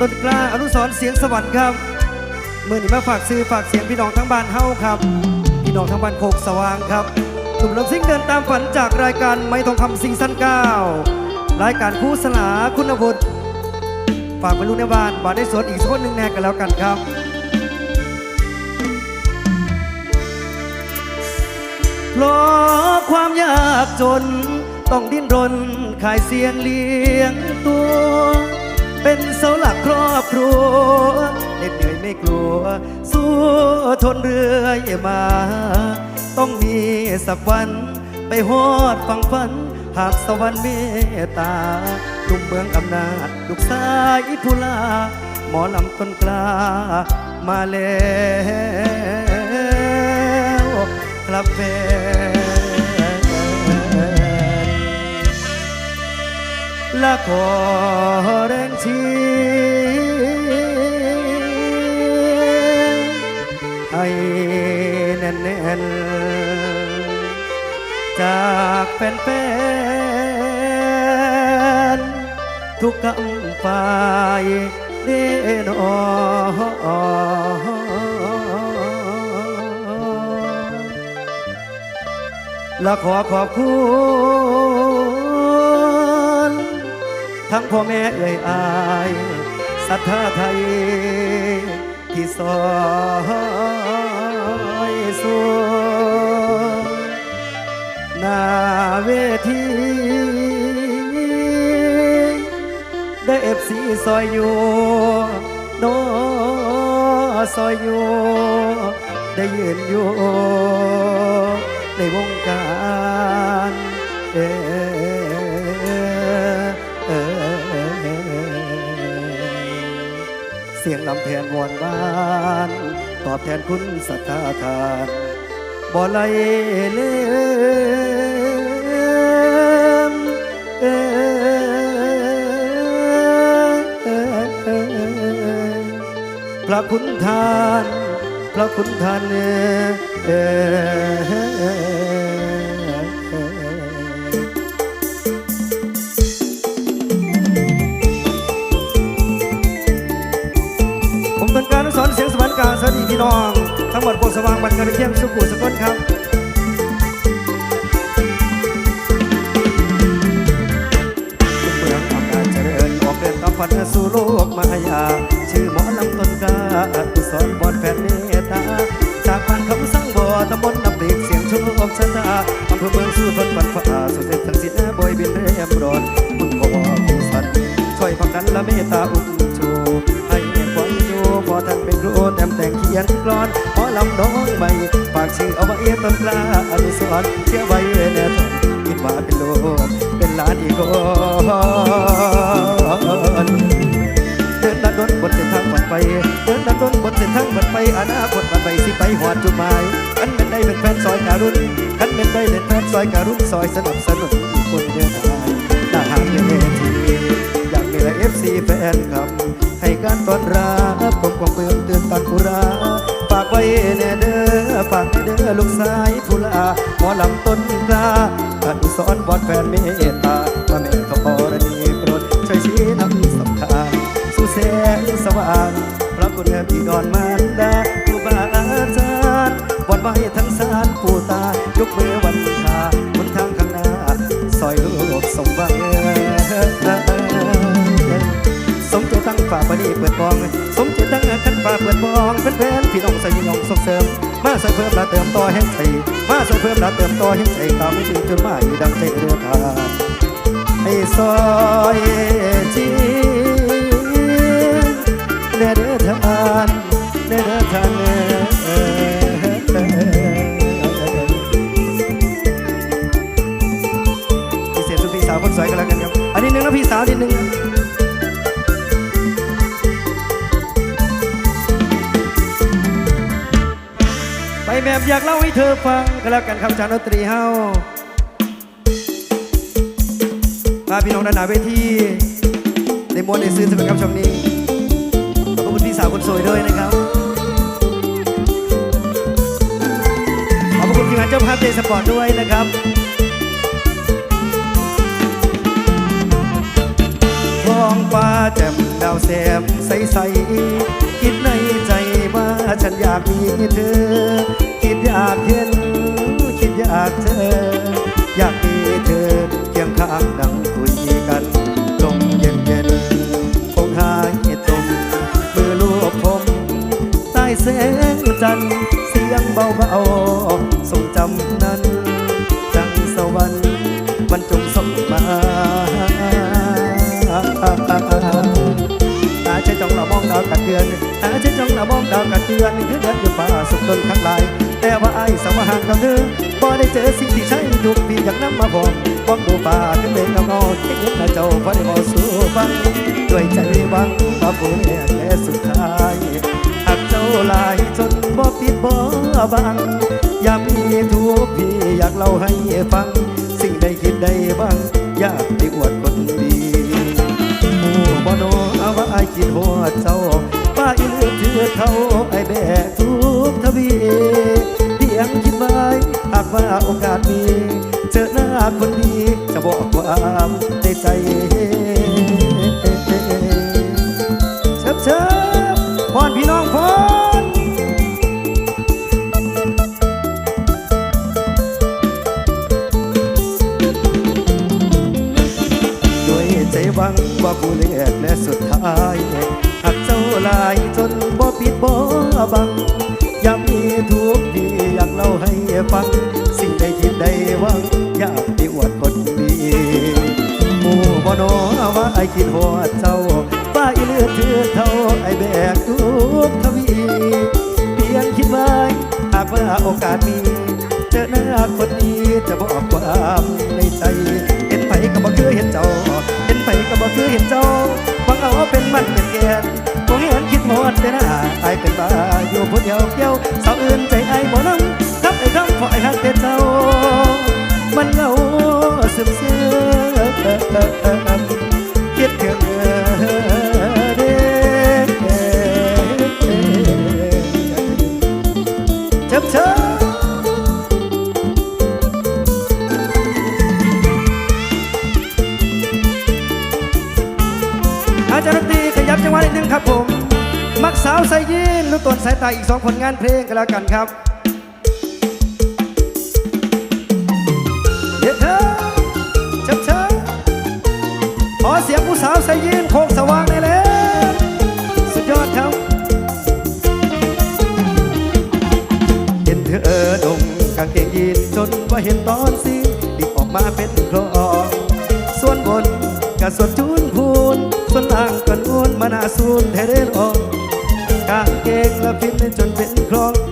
ต้นกล้าอนุสรเสียงสวรรค์ครับเมื่อนี้มาฝากซื้อฝากเสียงพี่น้องทั้งบ้านเฮาครับ พี่น้องทั้งบ้านโคกสว่างครับหนุ่มลำซิ่งเดินตามฝันจากรายการไม่ทองคำซิงสั้นเก้ารายการคู่สลาคุณวุฒิฝากไปลูกในบ้านบ้านได้สวนอีกสักคนหนึ่งแน่กันแล้วกันครับเพราะความยากจนต้องดิ้นรนขายเสียงเลี้ยงตัว เป็นเสาหลักครอบครัวเหน็ดเหนื่อยไม่กลัว สู้ทนเรื่อยมา ต้องมีสักวัน ไปฮอดฟังฝัน หากสวรรค์เมตตาหนุ่มเมืองอำนาจลูกสายพุลา หมอลำต้นกล้ามาแล้ว ครับแฟน และขอแรงเชียร์ให้แน่นๆจากแฟนๆทุกกำฝ่ายเด้นอและขอขอบคุณ ทั้งพ่อแม่เอ่ยอายศรัทธาไทย ที่ซอยสูหน้าเวทีได้เอฟซีซอยอยู่โนซอยอยู่ ได้ยืนอยู่ ในวงการเอ สียงลำแทนวอนบ้าน ตอบแทนคุณศรัทธาทานบ่ไหลเล่มเออพระคุณทาน พระคุณทานเอ พี่น้อง ทั้งหมดโปรสว่างบันกระเทียมสุขุสกลครับเมืองอำนาจเจริญออกเดินตามฝันสู่โลกมายา ชื่อหมอลำต้นกาอุสอนบอนแฟนเมตตาจากบ้านคำสั่งบ่อตำบลนับเด็กเสียงโชคชะตาอำเภอเมืองสู่ทนฝันฟ้าสุดเส้นทางสิ้นบอยบินเรียมร้อนคุณพ่อผู้สันช่วยพักกันละเมตตาอุ้ม ขียนกลอนหมอลำน้องใหม่ฝากชื่อเอาไว้ต้นกล้าอนุสรณ์เชื่อไว้แน่ทนคิดว่าเป็นโลกเป็นลานอีกคนเดินดันดนบนเส้นทางฝันไป เดินดันดนบนเส้นทางฝันไปอนาคตฝันไปสิไปหอดจุดหมายขันเป็นได้เป็นแฟนซอยการุณขันเป็นได้เป็นแฟนซอยการุณซอยสนับสนุนอีกคนเดินทางหน้าหางเวที ฟซีแฟนคลับ ให้การต้อนรับผมกองเปือนเตือนตันกุราฝากไว้แน่เด้อฝากให้เด้อลูกชายผู้ลาหมอลำต้นกล้าอนุสรณ์บอดแฟนเมตตาว่าแม่ขอรณีโปรดช่วยชี้นำสำทางสู่แสงสว่างพระคุณที่ดอนมารดาครูบาอาจารย์วันไว้ทั้งสารปู่ตายกมือ ฝ่าปนีเปิดบอง สมเจตั้งขันฝ่าเปิดบองเป็นแฟนพี่น้องใส่ยองส่งเสริม มาใส่เพิ่มละเติมต่อแห่งใจมาใส่เพิ่มละเติมต่อแห่งใจตามไม่ถึงจนหมายดังใจเรือทางให้ซอย บบอยากเล่าให้เธอฟังก็แล้วกันครับอาจารย์ดนตรีเฮาพาพี่น้องด้านหน้าเวทีได้มวนได้ซื้อสำหรับช่วงนี้ขอบคุณพี่สาวคนสวยด้วยนะครับขอบคุณทีมงานเจ้าภาพเจสปอร์ตด้วยนะครับท้องฟ้าแจ่มดาวแซมใสๆคิดในใจว่าฉันอยากมีเธอากเห็น คิดอยากเจออยากมีเธอเคียงข้างนั่งคุยกันลมเย็นเย็นคงหายตรมือลูบผมใต้แสงจันทร์เสียงเบาๆทรงจำนั้นาวกัดเดือนอาใช้จ้องละมองดาวกัดเดือนคือเดือนอยู่ป่าสุขดนข้างลาย แต่ว่าไอ้สวหางกับเธอพอได้เจอสิ่งที่ใช่ทุกปีอยากนำมาบอกบอกดูป่าขึ้นเป็นเงาเงาเช็คหน้าเจ้าพอได้บอกสู่ฟังด้วยใจหวังว่าผู้แน่และสุดท้ายหากเจ้าลายจนบ่ปิดบ่บังอยากมีทุกพี่อยากเล่าให้ฟัง สิ่งใดคิดใดบ้าง บ่โนเอาว่าไอ้คิดหัวเจ้าป้าอีเลือเถือเขาไอ้แบกทุกทวีเพียงคิดไว้หากว่าโอกาสมีเจอหน้าคนดีจะบอกความในใจเชิบเชิบพรพี่น้อง หวังว่าผู้เลือกและสุดท้ายหากเจ้าลายจนบ่ปิดบ่บังย้ำมีทุกทีอยากเล่าให้ฟัง สิ่งใดคิดใดหวังอยากไปอวดคนดีหมู่บ่นอว่าไอคิดหัวเจ้าป้าอีเลือดเถือเท่าไอแบกทุกทวีเพียงคิดไว้หากว่าโอกาสมี เจอหน้าคนนี้จะบอกความ คือเห็นเจ้าหวังเอาเป็นมันเป็นแกนบ่เห็นคิดหมดแต่หน้าไอเป็นบ้าอยู่ผู้เดียวเกี่ยวสาวอื่นใจไอบ่นำทับไอ้คำขอไอ้ฮักแต่เจ้า ครับผม มักสาวใส่ยีนลูกต้นสายตาอีกสองผลงานเพลงกันแล้วกันครับเดี๋ยวเธอชับชับขอเสียงผู้สาวใส่ยีนโคกสว่างได้แล้วสุดยอดครับเห็นเธอเออดงกางเกงยีนจนว่าเห็นตอนซีดิบออกมาเป็นคลอส่วนบนกับส่วนจุน นานาสูนเทเรนออกกางเกงและพินจนเป็นคลอง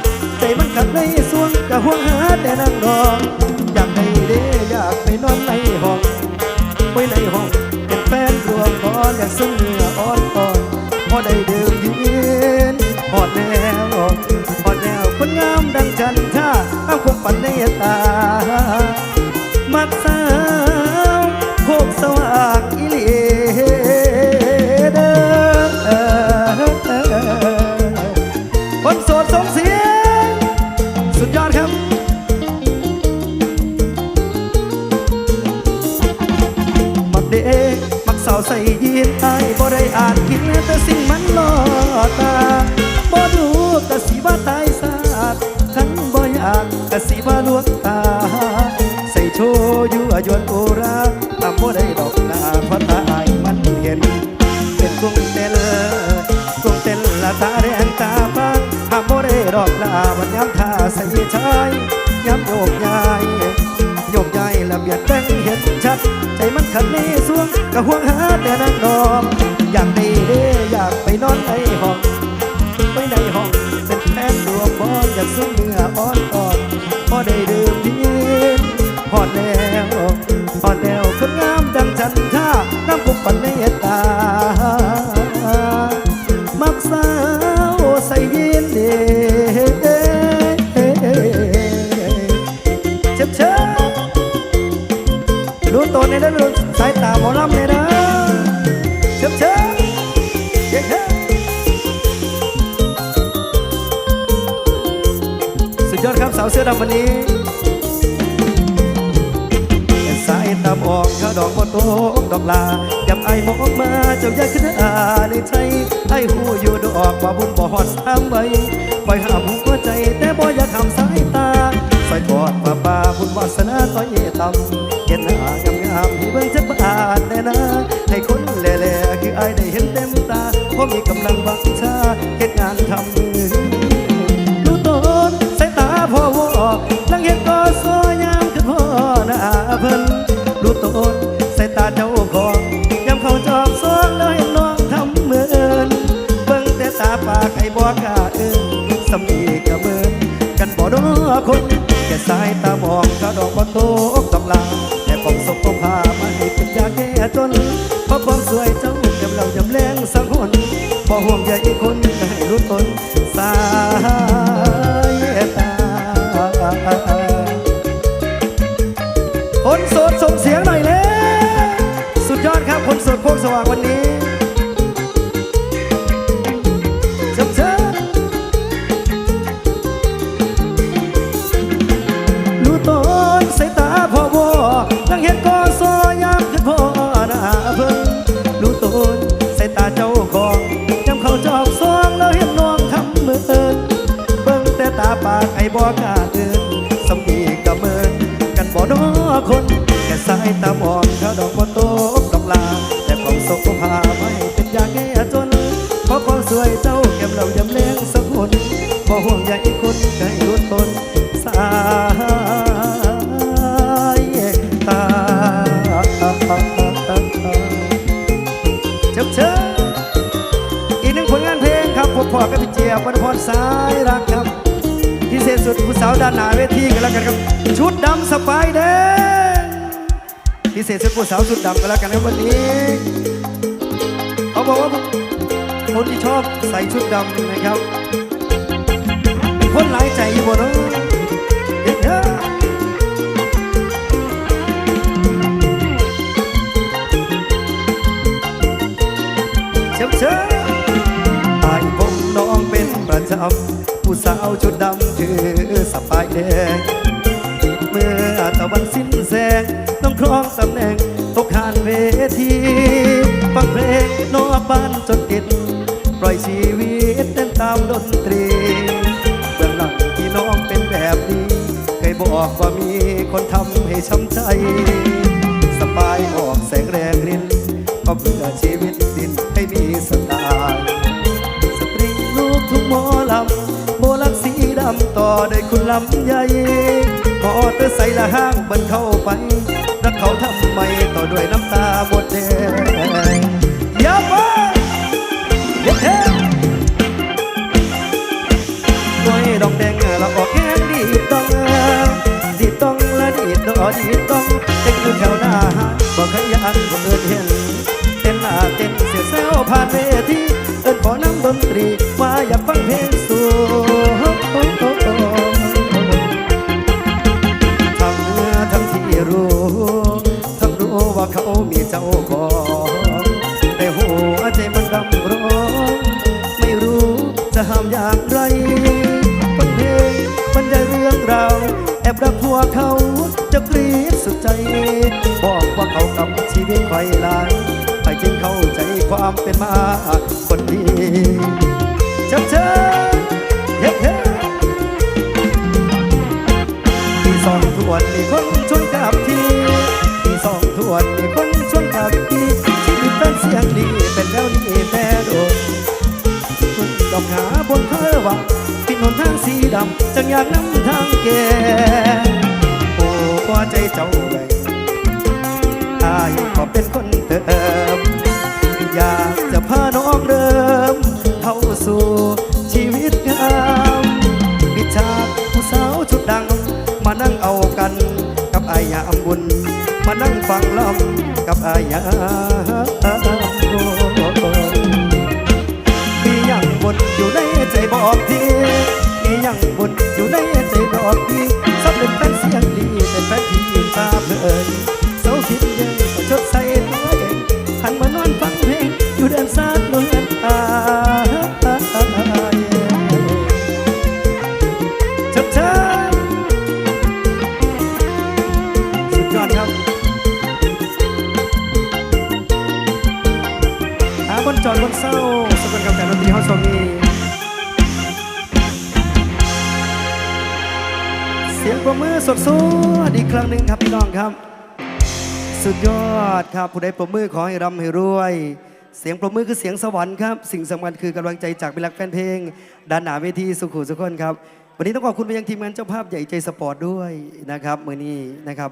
ดใจมันขัดในสวงกะห่วงหาแต่นั่งรออยากได้เด้อยากไปนอนในห้องไว้ในห้องเป็นแฟนรวมก่อนอยากซึ่งเนื้ออ่อนอ่อนพอได้เดื่มยินหอดแนวหอดแนวคนงามดังจันท่าเอามคงปันในตามักสาามโยกย้ายโยกย้ายละเบียดแดงเห็นชัด ใจมันขันในสวงกะห่วงหาแต่นางดอนอยากได้เด้อยากไปนอนในห้องไปในห้องเป็นแฟนรวมบอลอยากสู้เนื้ออ่อนอ่อนพอได้ หูอยู่ดอกว่าบุญบ่ฮอดสามใบปล่อยห้ามหัวใจแต่บ่อยากห้ามสายตาใส่กอดป่าป่าบุญวาสนาต้อยต่ำเห็นหน้างามงามที่เบิ่งจักบาทแน่นะ ให้คนแหล่ๆคือไอได้เห็นเต็มตาเพราะมีกำลังวังชาเฮ็ดงานทำมือดูต้นสายตาพ่อวอลังเห็นก็สว กไอ้บอกาเอินสำนีกระเมินกันบ่ดอคนแค่สายตามองเขาดอกบ่โตกตำลาแต่ผมสบพามาให้เป็นยาแก้จนเพราะความสวยเจ้าเก็บเรายำแรงสังหนพอห่วงใยคนก็ให้รู้ตนสายตาคนโสดส่งเสียงหน่อยเลยสุดยอดครับคนโสดโคกสว่างวันนี้ บ่กล้าเดินสำนีกะเมิน กันบ่นอคนแค่สายตามองเขาดอกบ่โตกดอกลา แต่ของสกพาไม่เป็นยาแก้จนเพราะความสวยเจ้าแก้มเรายำเลี้ยงสักคนพอห่วงใยคนใด ด้านหน้าเวทีกันแล้วกันครับ ชุดดำสไปเดร์พิเศษสุดผู้สาวสุดดำกันแล้วกันครับวันนี้ เขาบอกว่าคนที่ชอบใส่ชุดดำนะครับ คนหลายใจอยู่บนเนอะเยอะเช้าเช้าไอ้ผมน้องเป็นประจำผู้สาวชุดดำ คือสบายแดงเมื่อตะวันสิ้นแสงต้องครองตำแหน่งตกขานเวทีฟังเพลงนอกบ้านจนติด ปล่อยชีวิตเต้นตามดนตรีเบื้องหลังที่น้องเป็นแบบนี้เคยบอกว่ามีคนทำให้ช้ำใจ ดำต่อด้คุณลำใหญ่มอเตอร์ไซค์ละห้างมันเข้าไปรักเขาทำไมต่อด้วยน้ำตาหมดแดงอย่าไปเด็ดเท่น้อยดองแดงละออกแห้งดีต้องดีต้องละดีดดอดีต้องเต็งอยู่แถวหน้าหาดบอกขยันบ่เอินเห็นเต้นหน้าเต้นเสียเซลผ่านเวทีเอินขอน้ำดนตรีว่าอยากฟังเพลงสูทั้ จ้าของแต่หัวใจมันดำร้อนไม่รู้จะห้ามอย่างไรฟังเพลงบรรยายเรื่องราวแอบรักหัวเขาจะกรีดสุดใจ บอกว่าเขากับชีวิตไฟลายไปจึงเข้าใจความเป็นมาคนดีเชิญเชิญเฮ้เฮ้ที่สองทวนมีคนชวน ดำจังอยากนำทางแกโอ้ว่าใจเจ้าแบ่งอายขอเป็นคนเติม อยากจะพาน้องเดิมเข้าสู่ชีวิตงามปิดฉากผู้สาวชุดดัง มานั่งเอากันกับอายามบุญ มานั่งฟังลำกับอายามบุญมีอย่างบนอยู่ในใจบอกที ย่างบนอยู่ในใจบอกทีสับเป็นแฟนเสียงดีเป็นแฟนที่ยืนตาเพลินเสาคิดเยังก็ชดใส่ตัวเองหันมานอนฟังเพลงอยู่เดินซาดเมือนตายชดใช้สุดยอดครับหาบนจอดบนเศร้าสกุลกับการดนตรีเฮาชม ประมือสดสดอีกครั้งหนึ่งครับพี่น้องครับ สุดยอดครับผู้ใดปรบมือขอให้ร่ำให้รวย เสียงปรบมือคือเสียงสวรรค์ครับ สิ่งสำคัญคือกำลังใจจากมิตรรักแฟนเพลงด้านหนาเวทีสุขุสุขคนครับ วันนี้ต้องขอบคุณไปยังทีมงานเจ้าภาพใหญ่ใจสปอร์ตด้วยนะครับมือนี้นะครับ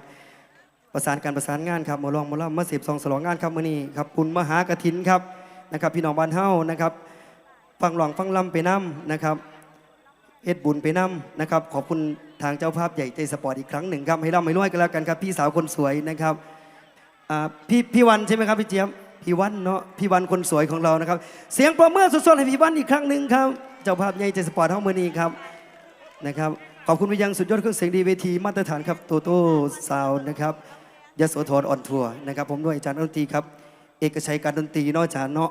ประสานการประสานงานครับมอลองมอลำมาสิบสองสลองงานครับมือนี้ครับปุณมหากฐินครับนะครับ พี่น้องบ้านเฮานะครับ ฟังหลองฟังลำไปน้ำนะครับ เอ็ดบุญไปน้ำนะครับ ขอบคุณทางเจ้าภาพใหญ่ใจสปอร์ตอีกครั้งหนึ่งครับให้ร่ำให้รวยกันแล้วกันครับ พี่สาวคนสวยนะครับอ่าพี่พี่วันใช่ไหมครับพี่เจี๊ยบพี่วันเนาะพี่วันคนสวยของเรานะครับ เสียงปรบมือสดๆให้พี่วันอีกครั้งหนึ่งครับเจ้าภาพใหญ่ใจสปอร์ตเฮามื่อนี้ครับนะครับขอบคุณไปยังสุดยอดเครื่องเสียงดีเวทีมาตรฐานครับโตโต้ซาวนะครับยโสธรออนทัวร์นะครับ ผมด้วยอาจารย์ดนตรีครับ เอกชัยการดนตรีนอกจารย์เนาะ